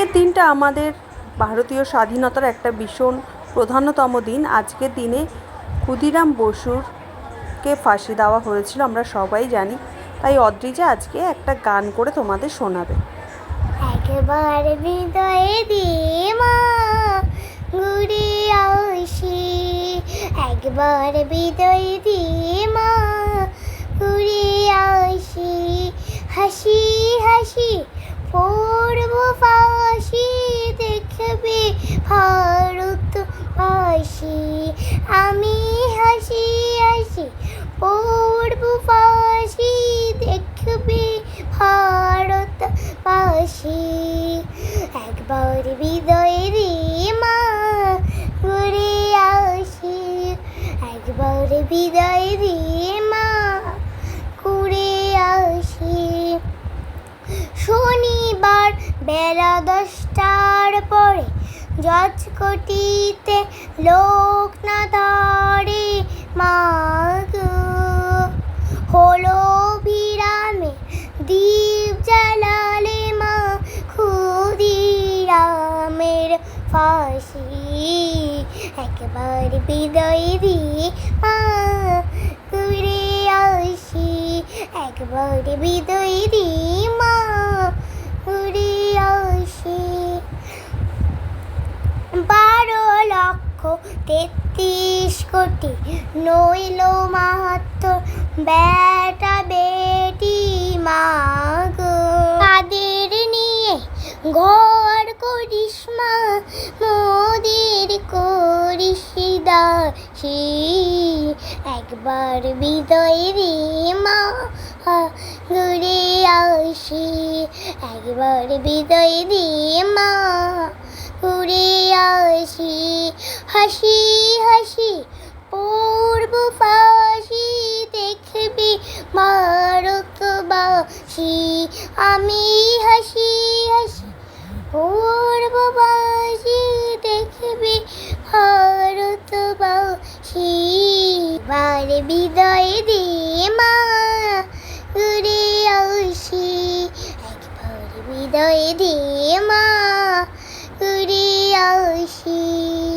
আজকের দিনটা আমাদের ভারতীয় স্বাধীনতার একটা ভীষণ প্রধানতম দিন। আজকের দিনে ক্ষুদিরাম বসুরকে ফাঁসি দেওয়া হয়েছিল, আমরা সবাই জানি। তাই অদ্রিজা আজকে একটা গান করে তোমাদের শোনাবে। একবার হৃদয়ে দিয়ে মা, ঘুরে আসি একবার হৃদয়ে দিয়ে মা, ঘুরে আসি হাসি হাসি ফাঁসি দেখবে, ভারত বাসি। আমি হাসি হাসি, পড়ব ফাঁসি, দেখবে ভারত বাসি। একবার হৃদয়ে রে মা ঘুরে আসি, একবার হৃদয়ে রে মা ঘুরে আসি। শনিবার বেলা দশটার পরে জজ কোটিতে লোক না ধরে মা হলো বিরামে দীপ জ্বালালে মা ক্ষুদিরামের ফাঁসি। একবার বিদায় দিয়ে মা ঘুরে আসি। একবার বিদায় দিয়ে বারো লক্ষ তেত্রিশ কোটি নইল মাত্র বেটা বেটি মাগ। তাদের নিয়ে ঘর করিস মা, মোদের করিস দাসী। একবার বিদয় রে মা ঘুরে আসি। একবার বিদয় রে মা। হাসি হাসি পূর্ব ফাঁসি দেখবি ভারতবাসী আমি হাসি হাসি পূর্ববাসী দেখবি ভারতবাসী বারে বিদায় দে মা ঘুরে আসি একবার বিদায় দে মা ঘুরে আসি